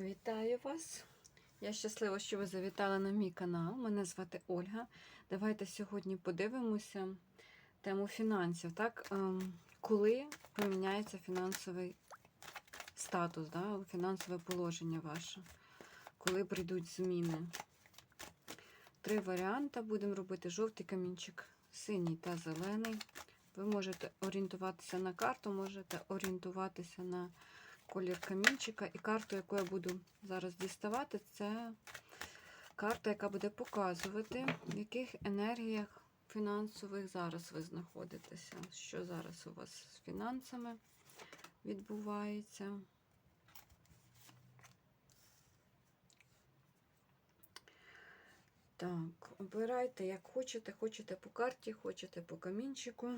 Вітаю вас! Я щаслива, що ви завітали на мій канал. Мене звати Ольга. Давайте сьогодні подивимося тему фінансів. Так? Ем, Коли поміняється фінансовий статус, да? фінансове положення ваше, коли прийдуть зміни. Три варіанти будемо робити: жовтий камінчик, синій та зелений. Ви можете орієнтуватися на карту, можете орієнтуватися на колір камінчика. І карту, яку я буду зараз діставати, це карта, яка буде показувати, в яких енергіях фінансових зараз ви знаходитеся. Що зараз у вас з фінансами відбувається. Так, обирайте, як хочете. Хочете по карті, хочете по камінчику.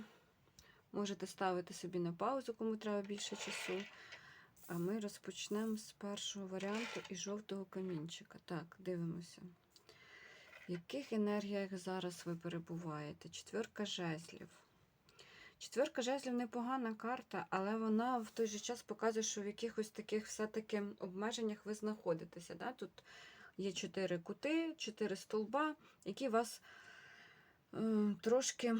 Можете ставити собі на паузу, кому треба більше часу. А ми розпочнемо з першого варіанту і жовтого камінчика. Так, дивимося. В яких енергіях зараз ви перебуваєте? Четверка жезлів. Четверка жезлів непогана карта, але вона в той же час показує, що в якихось таких все-таки обмеженнях ви знаходитеся. Да? Тут є чотири кути, чотири столба, які вас е, трошки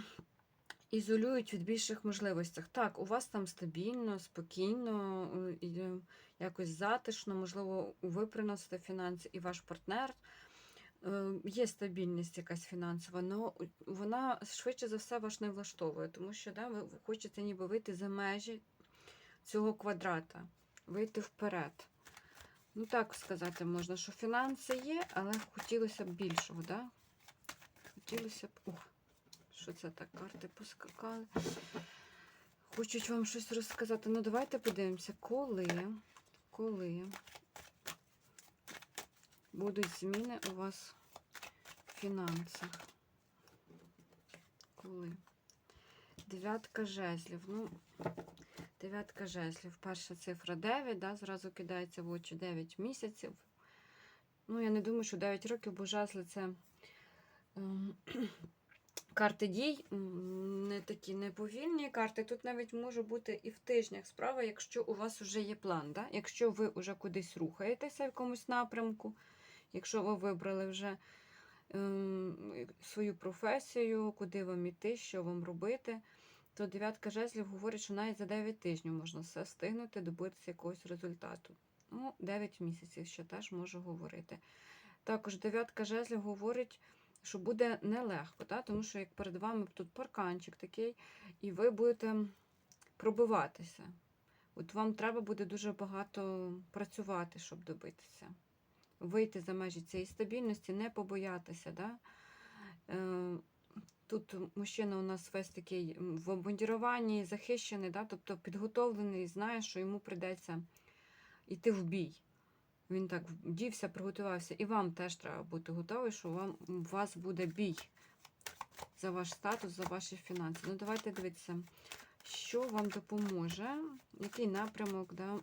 ізолюють від більших можливостей. Так, у вас там стабільно, спокійно, е, е, якось затишно, можливо, ви приносите фінанси і ваш партнер. Е, Є стабільність якась фінансова, але вона швидше за все вас не влаштовує, тому що да, ви хочете ніби вийти за межі цього квадрата, вийти вперед. Ну, так сказати можна, що фінанси є, але хотілося б більшого, да? Хотілося б. Ух, що це так? Карти поскакали. Хочуть вам щось розказати. Ну, давайте подивимося, коли, коли будуть зміни у вас в фінансах. Коли? Дев'ятка жезлів. Ну, дев'ятка жезлів. Перша цифра 9, да, зразу кидається в очі 9 місяців. Ну, я не думаю, що 9 років, бо жезли це ем, карти дій, не такі неповільні карти. Тут навіть може бути і в тижнях справа, якщо у вас вже є план. Да? Якщо ви вже кудись рухаєтеся в якомусь напрямку, якщо ви вибрали вже ем, свою професію, куди вам іти, що вам робити, то дев'ятка жезлів говорить, що навіть за 9 тижнів можна все встигнути, добитися якогось результату. Ну, 9 місяців ще теж можу говорити. Також дев'ятка жезлів говорить, що буде нелегко, да? тому що як перед вами тут парканчик такий, і ви будете пробиватися. От вам треба буде дуже багато працювати, щоб добитися. Вийти за межі цієї стабільності, не побоятися. Да? Е, Тут мужчина у нас весь такий в обмундіруванні, захищений, да? тобто підготовлений, знає, що йому прийдеться йти в бій. Він так вдівся, приготувався. І вам теж треба бути готові, що вам, у вас буде бій за ваш статус, за ваші фінанси. Ну, давайте дивитися, що вам допоможе, який напрямок, да,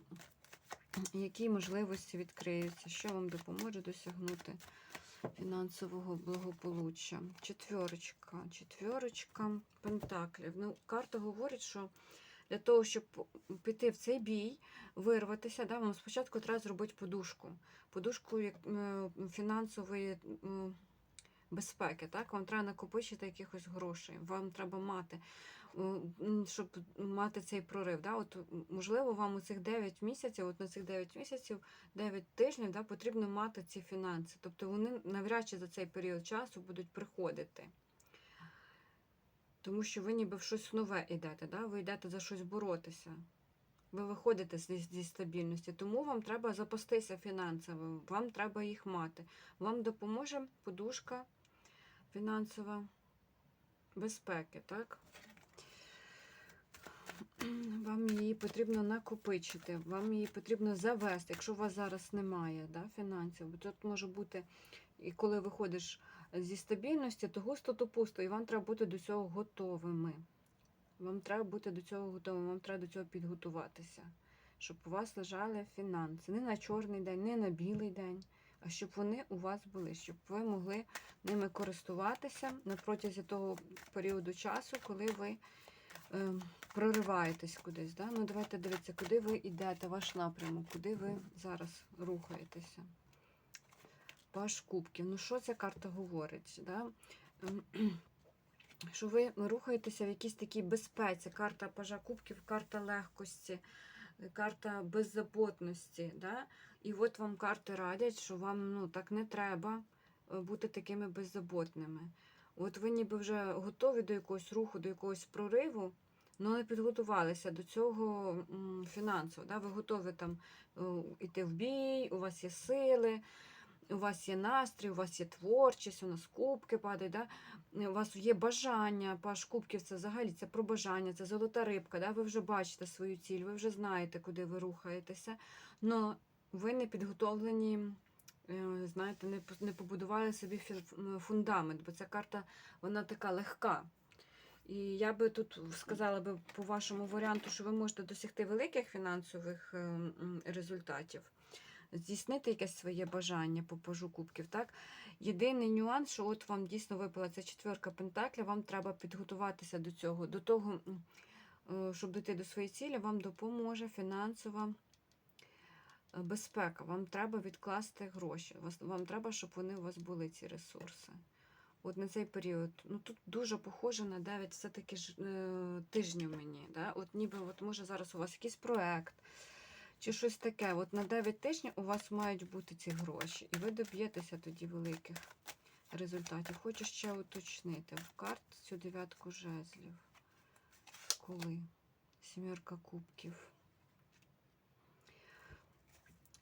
які можливості відкриються, що вам допоможе досягнути фінансового благополуччя. Четверочка, четверочка пентаклів. Ну, карта говорить, що для того, щоб піти в цей бій, вирватися, да, вам спочатку треба зробити подушку. Подушку е, фінансової безпеки. Так? Вам треба накопичити якихось грошей, вам треба мати, е, щоб мати цей прорив. Да? От, можливо, вам у цих 9 місяців, от на цих 9 місяців, 9 тижнів да, потрібно мати ці фінанси. Тобто вони навряд чи за цей період часу будуть приходити. Тому що ви ніби в щось нове йдете, да? ви йдете за щось боротися. Ви виходите зі, стабільності, тому вам треба запастися фінансово, вам треба їх мати. Вам допоможе подушка фінансова безпеки, так? Вам її потрібно накопичити, вам її потрібно завести, якщо у вас зараз немає да, фінансів. Тут може бути, і коли виходиш зі стабільності, то густо, то пусто, і вам треба бути до цього готовими. Вам треба бути до цього готовим, вам треба до цього підготуватися, щоб у вас лежали фінанси. Не на чорний день, не на білий день, а щоб вони у вас були, щоб ви могли ними користуватися на протязі того періоду часу, коли ви е, прориваєтесь кудись. Да? Ну, давайте дивіться, куди ви йдете, ваш напрямок, куди ви зараз рухаєтеся. Паш кубків. Ну, що ця карта говорить? Да? Ем, Що ви рухаєтеся в якійсь такій безпеці. Карта пажа кубків, карта легкості, е, карта беззаботності. Да? І от вам карти радять, що вам ну, так не треба е, бути такими беззаботними. От ви ніби вже готові до якогось руху, до якогось прориву, але не підготувалися до цього фінансово. Да? Ви готові там е, йти в бій, у вас є сили, у вас є настрій, у вас є творчість, у нас кубки падають. Да? Е, У вас є бажання, паш кубків це взагалі це про бажання, це золота рибка. Да? Ви вже бачите свою ціль, ви вже знаєте, куди ви рухаєтеся. Но ви не підготовлені, е, знаєте, не, побудували собі фундамент, бо ця карта вона така легка. І я би тут сказала би по вашому варіанту, що ви можете досягти великих фінансових е, результатів, здійснити якесь своє бажання по пажу кубків. Так? Єдиний нюанс, що от вам дійсно випала ця четверка пентаклів, вам треба підготуватися до цього, до того, е, щоб дійти до своєї цілі, вам допоможе фінансова е, безпека. Вам треба відкласти гроші. Вам треба, щоб вони у вас були, ці ресурси. От на цей період. Ну тут дуже похоже на 9 все-таки ж, е, тижнів мені. Да? От ніби от може зараз у вас якийсь проект чи щось таке. От на 9 тижнів у вас мають бути ці гроші. І ви доб'єтеся тоді великих результатів. Хочу ще уточнити в карт цю дев'ятку жезлів. Коли? Сімерка кубків.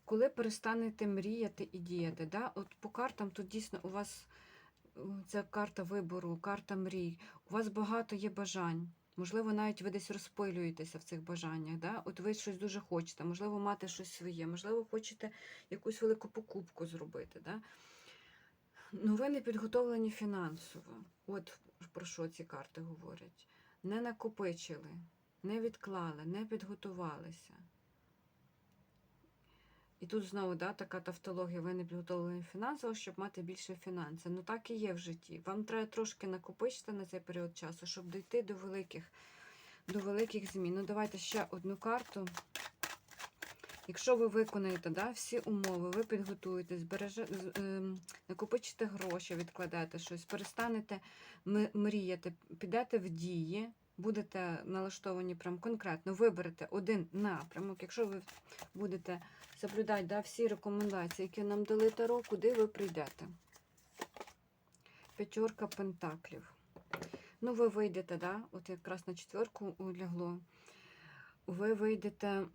Коли перестанете мріяти і діяти, да? от по картам тут дійсно у вас це карта вибору, карта мрій. У вас багато є бажань. Можливо, навіть ви десь розпилюєтеся в цих бажаннях. Да? От ви щось дуже хочете, можливо, мати щось своє, можливо, хочете якусь велику покупку зробити. Да? Ну, ви не підготовлені фінансово. От про що ці карти говорять. Не накопичили, не відклали, не підготувалися. І тут знову да, така тавтологія, ви не підготовлені фінансово, щоб мати більше фінансів. Ну так і є в житті. Вам треба трошки накопичити на цей період часу, щоб дійти до великих, до великих змін. Ну, давайте ще одну карту. Якщо ви виконаєте да, всі умови, ви підготуєтесь, збереже, ем, накопичите гроші, відкладете щось, перестанете мріяти, підете в дії, будете налаштовані прям конкретно, виберете один напрямок. Якщо ви будете соблюдати да, всі рекомендації, які нам дали Таро, куди ви прийдете. П'ятерка пентаклів. Ну, ви вийдете, да? от якраз на четверку лягло. Ви вийдете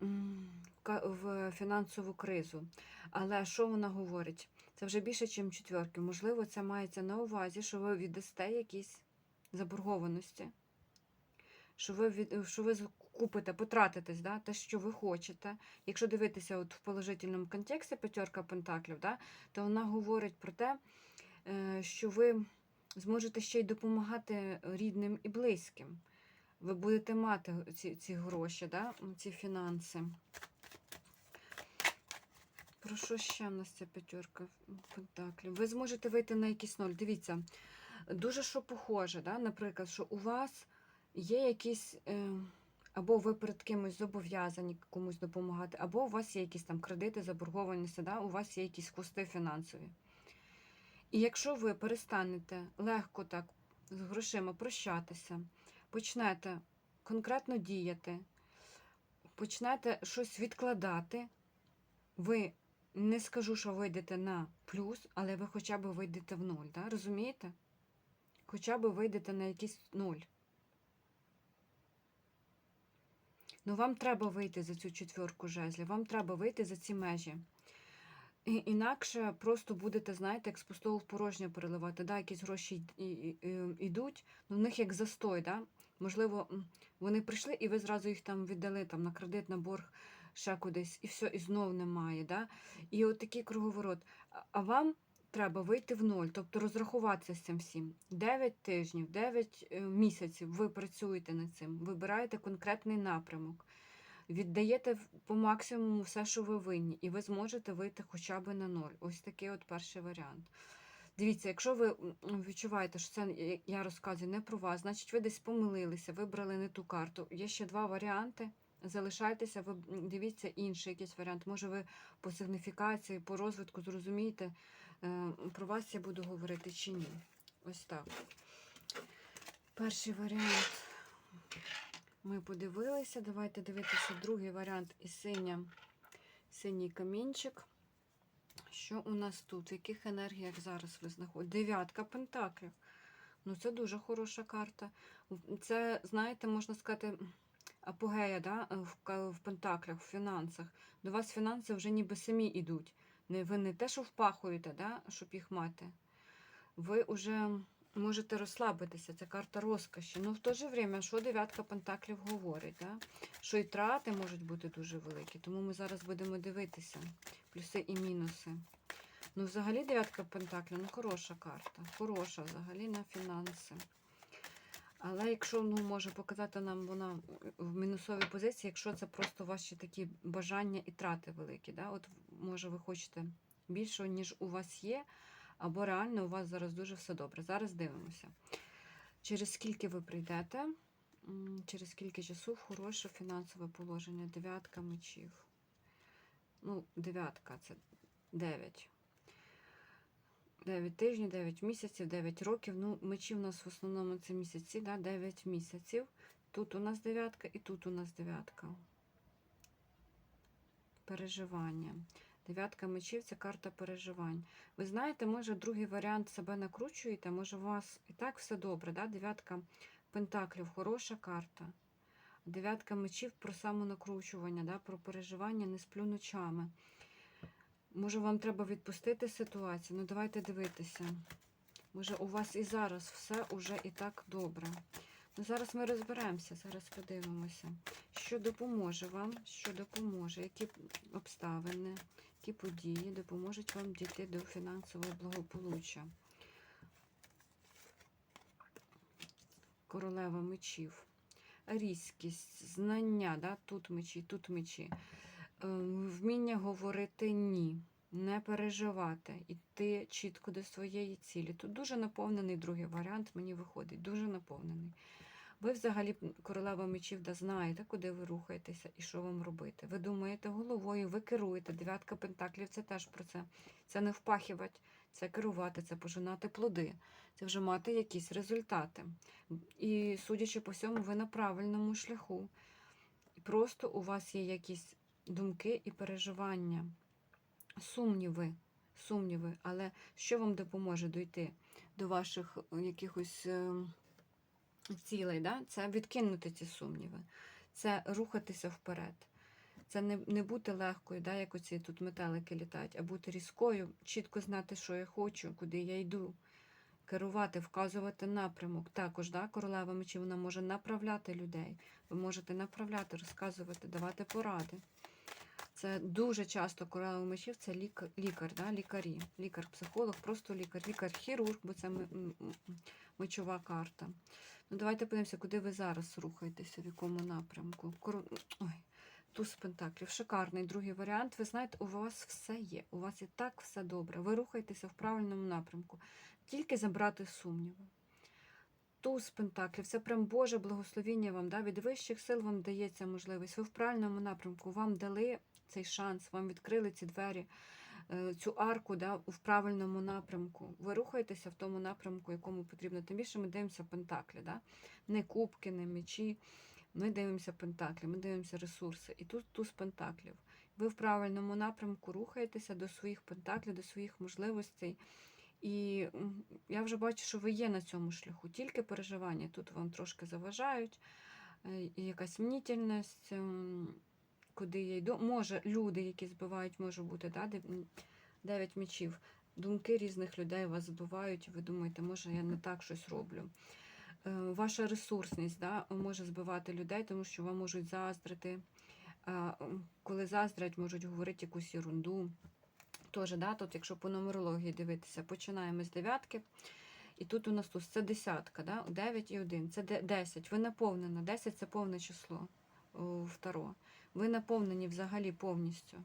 в фінансову кризу. Але що вона говорить? Це вже більше, ніж четверки. Можливо, це мається на увазі, що ви віддасте якісь заборгованості, що ви, від, що ви купите, потратитесь, да, те, що ви хочете. Якщо дивитися от в положительному контексті п'ятерка пентаклів, да, то вона говорить про те, е, що ви зможете ще й допомагати рідним і близьким. Ви будете мати ці, ці гроші, да, ці фінанси. Про що ще в нас ця п'ятерка пентаклів? Ви зможете вийти на якийсь ноль. Дивіться, дуже що похоже, да? наприклад, що у вас є якісь. Е, або ви перед кимось зобов'язані комусь допомагати, або у вас є якісь там кредити, заборгованості, да? у вас є якісь хвости фінансові. І якщо ви перестанете легко так з грошима прощатися, почнете конкретно діяти, почнете щось відкладати, ви не скажу, що вийдете на плюс, але ви хоча б вийдете в ноль, да? розумієте? Хоча б вийдете на якийсь нуль. Ну, вам треба вийти за цю четвірку жезлів, вам треба вийти за ці межі. І, інакше просто будете, знаєте, як з пустого в порожнє переливати. Да, якісь гроші йдуть, ну в них як застой. Да? Можливо, вони прийшли і ви зразу їх там віддали там, на кредит, на борг, ще кудись, і все, і знов немає. Да? І от такий круговорот. А вам треба вийти в ноль, тобто розрахуватися з цим всім. 9 тижнів, 9 е, місяців ви працюєте над цим, вибираєте конкретний напрямок, віддаєте по максимуму все, що ви винні, і ви зможете вийти хоча б на ноль. Ось такий от перший варіант. Дивіться, якщо ви відчуваєте, що це я- розказую не про вас, значить ви десь помилилися, вибрали не ту карту. Є ще два варіанти. Залишайтеся, ви дивіться інший якийсь варіант. Може, ви по сигніфікації, по розвитку зрозумієте, про вас я буду говорити чи ні. Ось так. Перший варіант ми подивилися. Давайте дивитися другий варіант і синя, синій камінчик. Що у нас тут? В яких енергіях зараз ви знаходитесь? Дев'ятка пентаклів. Ну, це дуже хороша карта. Це, знаєте, можна сказати, апогея да? в, в пентаклях, в фінансах. До вас фінанси вже ніби самі йдуть. Ви не те, що впахуєте, да? щоб їх мати. Ви вже можете розслабитися. Це карта розкоші. Ну, в то же время, що дев'ятка пентаклів говорить? Да? Що і трати можуть бути дуже великі. Тому ми зараз будемо дивитися плюси і мінуси. Ну, взагалі, дев'ятка пентаклів, ну, хороша карта. Хороша взагалі на фінанси. Але якщо ну, може показати нам вона в мінусовій позиції, якщо це просто ваші такі бажання і трати великі. Да? От може ви хочете більшого, ніж у вас є, або реально у вас зараз дуже все добре. Зараз дивимося. Через скільки ви прийдете, через скільки часу хороше фінансове положення. Дев'ятка мечів. Ну, дев'ятка це 9. 9 тижнів, 9 місяців, 9 років. Ну, мечі в нас в основному це місяці, да? 9 місяців. Тут у нас дев'ятка і тут у нас дев'ятка. Переживання. Дев'ятка мечів це карта переживань. Ви знаєте, може, другий варіант себе накручуєте, може, у вас і так все добре. Да? Дев'ятка пентаклів хороша карта. Дев'ятка мечів про самонакручування, да? про переживання, не сплю ночами. Може, вам треба відпустити ситуацію? Ну, давайте дивитися. Може, у вас і зараз все уже і так добре. Ну, зараз ми розберемося, зараз подивимося, що допоможе вам, що допоможе, які обставини, які події допоможуть вам дійти до фінансового благополуччя. Королева мечів. Різкість, знання, да? тут мечі, тут мечі. Ем, Вміння говорити ні, не переживати, йти чітко до своєї цілі. Тут дуже наповнений другий варіант, мені виходить, дуже наповнений. Ви взагалі королева мечів да знаєте, куди ви рухаєтеся і що вам робити. Ви думаєте головою, ви керуєте. Дев'ятка пентаклів це теж про це. Це не впахівати, це керувати, це пожинати плоди, це вже мати якісь результати. І судячи по всьому, ви на правильному шляху. Просто у вас є якісь думки і переживання, сумніви, сумніви. Але що вам допоможе дойти до ваших е, якихось е, цілей? Да? Це відкинути ці сумніви, це рухатися вперед. Це не, не бути легкою, да, як оці тут метелики літають, а бути різкою, чітко знати, що я хочу, куди я йду. Керувати, вказувати напрямок. Також да, королева мечів вона може направляти людей. Ви можете направляти, розказувати, давати поради. Це дуже часто королева мечів це лікар, лікар да, лікарі, лікар-психолог, просто лікар, лікар-хірург, бо це мечова карта. Ну, давайте подивимося, куди ви зараз рухаєтеся, в якому напрямку. Коро... Ой, туз пентаклів. Шикарний другий варіант. Ви знаєте, у вас все є. У вас і так все добре. Ви рухаєтеся в правильному напрямку. Тільки забрати сумніви. Туз пентаклів це прям Боже благословіння вам. Да? Від вищих сил вам дається можливість. Ви в правильному напрямку, вам дали цей шанс, вам відкрили ці двері, е, цю арку да, в правильному напрямку. Ви рухаєтеся в тому напрямку, якому потрібно. Тим більше ми дивимося пентаклі. Да? Не кубки, не мечі. Ми дивимося пентаклі, ми дивимося ресурси. І тут туз пентаклів. Ви в правильному напрямку рухаєтеся до своїх пентаклів, до своїх можливостей. І я вже бачу, що ви є на цьому шляху. Тільки переживання тут вам трошки заважають, е, якась мнітельність, ем, куди я йду. Може, люди, які збивають, може бути, да, дев- м, дев'ять мечів. Думки різних людей вас збивають, і ви думаєте, може, я не так щось роблю. Е, Ваша ресурсність да, може збивати людей, тому що вам можуть заздрити. Коли заздрять, можуть говорити якусь ерунду. Тоже, да, тут, якщо по нумерології дивитися, починаємо з дев'ятки. І тут у нас тут це десятка, да? 9 і 1. Це 10. Ви наповнена. 10 це повне число о, в Таро. Ви наповнені взагалі повністю.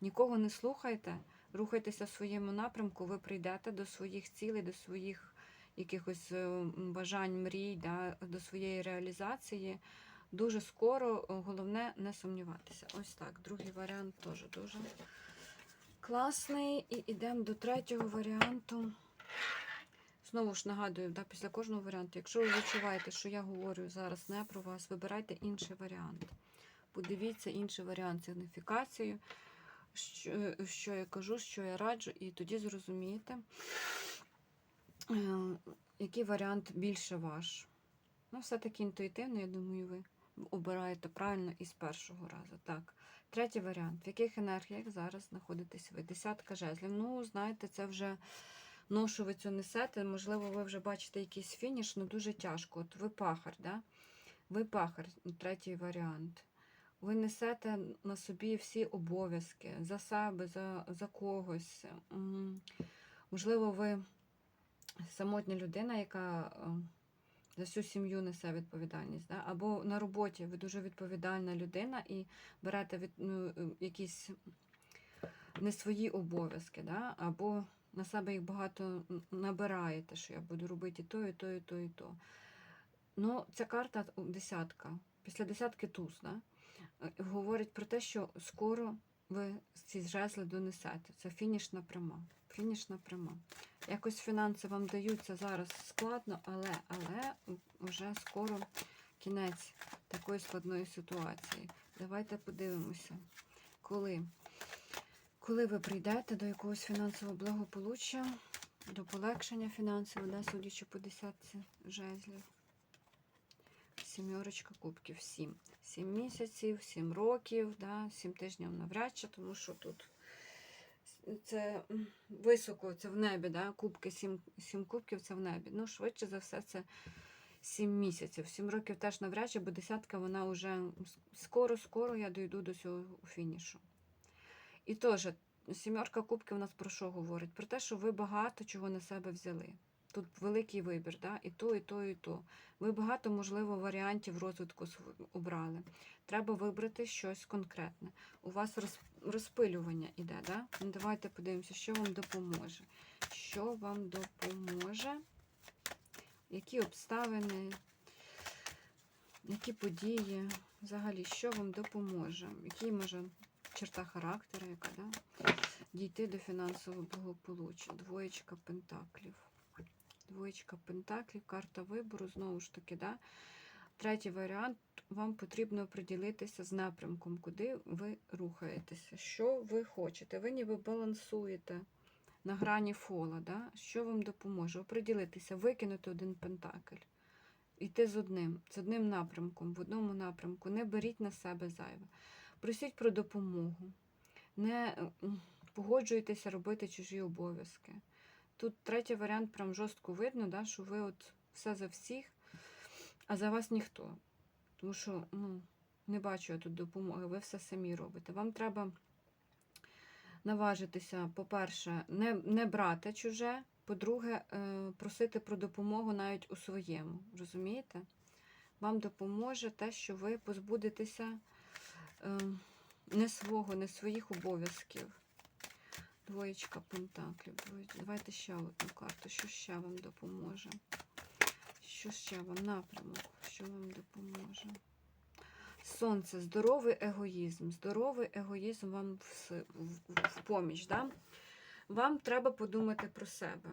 Нікого не слухайте, рухайтеся в своєму напрямку, ви прийдете до своїх цілей, до своїх якихось е, бажань, мрій, да, до своєї реалізації. Дуже скоро, е, головне не сумніватися. Ось так. Другий варіант теж дуже класний. І йдемо до третього варіанту. Знову ж нагадую, да, після кожного варіанту, якщо ви відчуваєте, що я говорю зараз не про вас, вибирайте інший варіант. Подивіться інший варіант сигніфікацію, що, що я кажу, що я раджу, і тоді зрозумієте, е, який варіант більше ваш. Ну, все-таки інтуїтивно, я думаю, ви обираєте правильно і з першого разу. Так. Третій варіант. В яких енергіях зараз знаходитесь ви? Десятка жезлів. Ну, знаєте, це вже ношу ви цю несете. Можливо, ви вже бачите якийсь фініш, але дуже тяжко. От ви пахар, да? ви пахар, третій варіант. Ви несете на собі всі обов'язки за себе, за, за когось. Можливо, ви самотня людина, яка е, за всю сім'ю несе відповідальність. Да? Або на роботі ви дуже відповідальна людина і берете від, ну, е, якісь не свої обов'язки, да? або на себе їх багато набираєте, що я буду робити і то, і то, і то, і то. Ну, ця карта десятка. Після десятки туз, да? Е, говорить про те, що скоро ви ці жезли донесете. Це фінішна пряма. Фінішна пряма. Якось фінанси вам даються зараз складно, але, але вже скоро кінець такої складної ситуації. Давайте подивимося, коли, коли ви прийдете до якогось фінансового благополуччя, до полегшення фінансів, да, судячи по десятці жезлів. Сімерочка кубків, сім. Сім місяців, сім років, да, сім тижнів навряд чи, тому що тут це високо, це в небі, да, кубки, сім, сім кубків це в небі. Ну, швидше за все, це сім місяців. Сім років теж навряд чи, бо десятка вона вже скоро-скоро я дойду до цього фінішу. І теж сімерка кубків у нас про що говорить? Про те, що ви багато чого на себе взяли. Тут великий вибір, да? і то, і то, і то. Ви багато, можливо, варіантів розвитку обрали. Треба вибрати щось конкретне. У вас розпилювання іде, да? Ну, давайте подивимося, що вам допоможе. Що вам допоможе? Які обставини, які події, взагалі, що вам допоможе? Який може черта характеру, яка, да? Дійти до фінансового благополуччя. Двоєчка пентаклів. Двоєчка пентаклів, карта вибору, знову ж таки, да? Третій варіант, вам потрібно приділитися з напрямком, куди ви рухаєтеся. Що ви хочете? Ви ніби балансуєте на грані фола. Да? Що вам допоможе? Оприділитися, викинути один пентакль. Йти з одним, з одним напрямком, в одному напрямку. Не беріть на себе зайве. Просіть про допомогу. Не погоджуйтеся робити чужі обов'язки. Тут третій варіант прям жорстко видно, да, що ви от все за всіх, а за вас ніхто. Тому що ну, не бачу я тут допомоги, ви все самі робите. Вам треба наважитися, по-перше, не, не брати чуже, по-друге, е, просити про допомогу навіть у своєму. Розумієте? Вам допоможе те, що ви позбудетеся е, не свого, не своїх обов'язків. Двоєчка пентаклів. Давайте ще одну карту. Що ще вам допоможе? Що ще вам напрямок? Що вам допоможе? Сонце, здоровий егоїзм. Здоровий егоїзм вам в, в, в поміч. Да? Вам треба подумати про себе.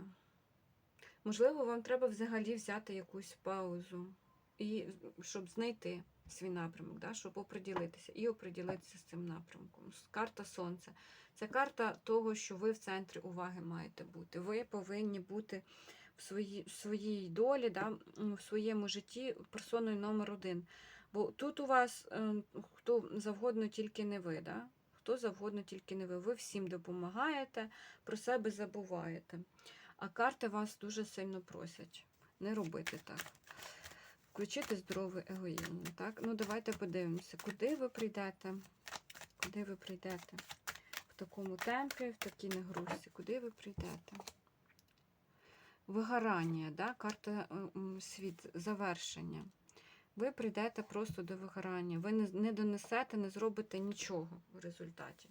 Можливо, вам треба взагалі взяти якусь паузу, і, щоб знайти свій напрямок, да? щоб оприділитися і оприділитися з цим напрямком. Карта Сонця. Це карта того, що ви в центрі уваги маєте бути. Ви повинні бути в своїй, в своїй долі, да, в своєму житті персоною номер один. Бо тут у вас е, хто завгодно тільки не ви. Да? Хто завгодно тільки не ви. Ви всім допомагаєте, про себе забуваєте. А карти вас дуже сильно просять не робити так. Включити здоровий егоїзм. Так? Ну, давайте подивимося, куди ви прийдете. Куди ви прийдете? В такому темпі, в такій нагрузці, куди ви прийдете? Вигорання, да? карта е, світ, завершення. Ви прийдете просто до вигорання. Ви не, не донесете, не зробите нічого в результаті.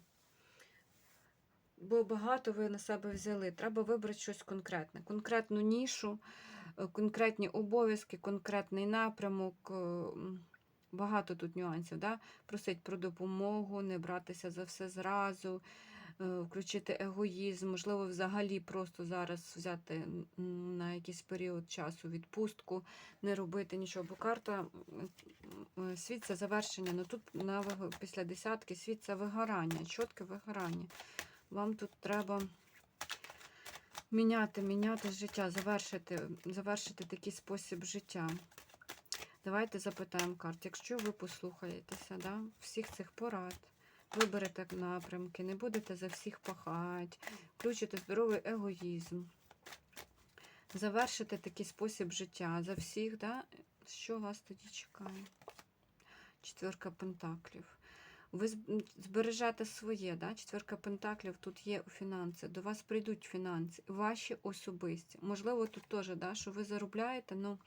бо багато ви на себе взяли. Треба вибрати щось конкретне, конкретну нішу, конкретні обов'язки, конкретний напрямок. е, Багато тут нюансів. Да? Просить про допомогу, не братися за все зразу, е, включити егоїзм, можливо, взагалі просто зараз взяти на якийсь період часу відпустку, не робити нічого. Бо карта світ це завершення. Ну тут на після десятки світ це вигорання, чітке вигорання. Вам тут треба міняти, міняти життя, завершити, завершити такий спосіб життя. Давайте запитаємо карт. Якщо ви послухаєтеся да, всіх цих порад, виберете напрямки, не будете за всіх пахати, включите здоровий егоїзм, завершите такий спосіб життя за всіх, да, що вас тоді чекає? Четверка пентаклів. Ви збережете своє, да? четверка пентаклів тут є у фінанси. До вас прийдуть фінанси, ваші особисті. Можливо, тут теж, да, що ви заробляєте, ну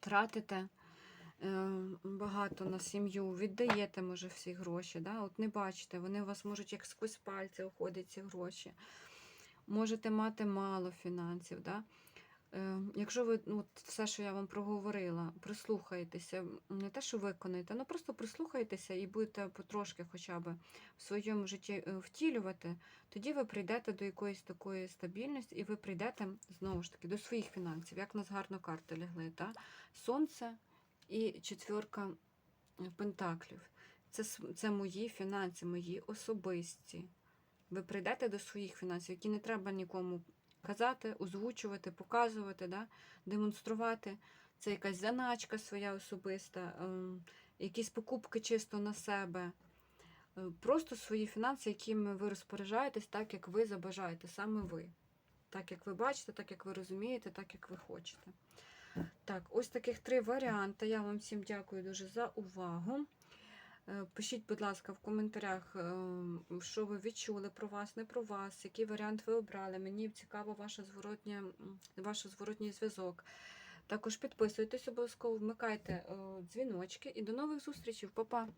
тратите е, багато на сім'ю, віддаєте, може, всі гроші. Да? От не бачите, вони у вас можуть як сквозь пальці уходять ці гроші. Можете мати мало фінансів. Да? Е, Якщо ви ну, все, що я вам проговорила, прислухаєтеся, не те, що виконаєте, ну просто прислухаєтеся і будете потрошки хоча б в своєму житті е, втілювати, тоді ви прийдете до якоїсь такої стабільності, і ви прийдете знову ж таки до своїх фінансів, як нас гарно карти лягли. Та? Сонце і четверка е, пентаклів. Це, це мої фінанси, мої особисті. Ви прийдете до своїх фінансів, які не треба нікому казати, озвучувати, показувати, да? демонструвати. Це якась заначка своя особиста, ем, якісь покупки чисто на себе. Е, Просто свої фінанси, якими ви розпоряджаєтесь, так як ви забажаєте, саме ви. Так як ви бачите, так як ви розумієте, так як ви хочете. Так, ось таких три варіанти. Я вам всім дякую дуже за увагу. Е, Пишіть, будь ласка, в коментарях, е, що ви відчули про вас, не про вас, який варіант ви обрали. Мені цікаво ваша зворотня, ваш зворотній зв'язок. Також підписуйтесь обов'язково, вмикайте е, дзвіночки і до нових зустрічей. Па-па!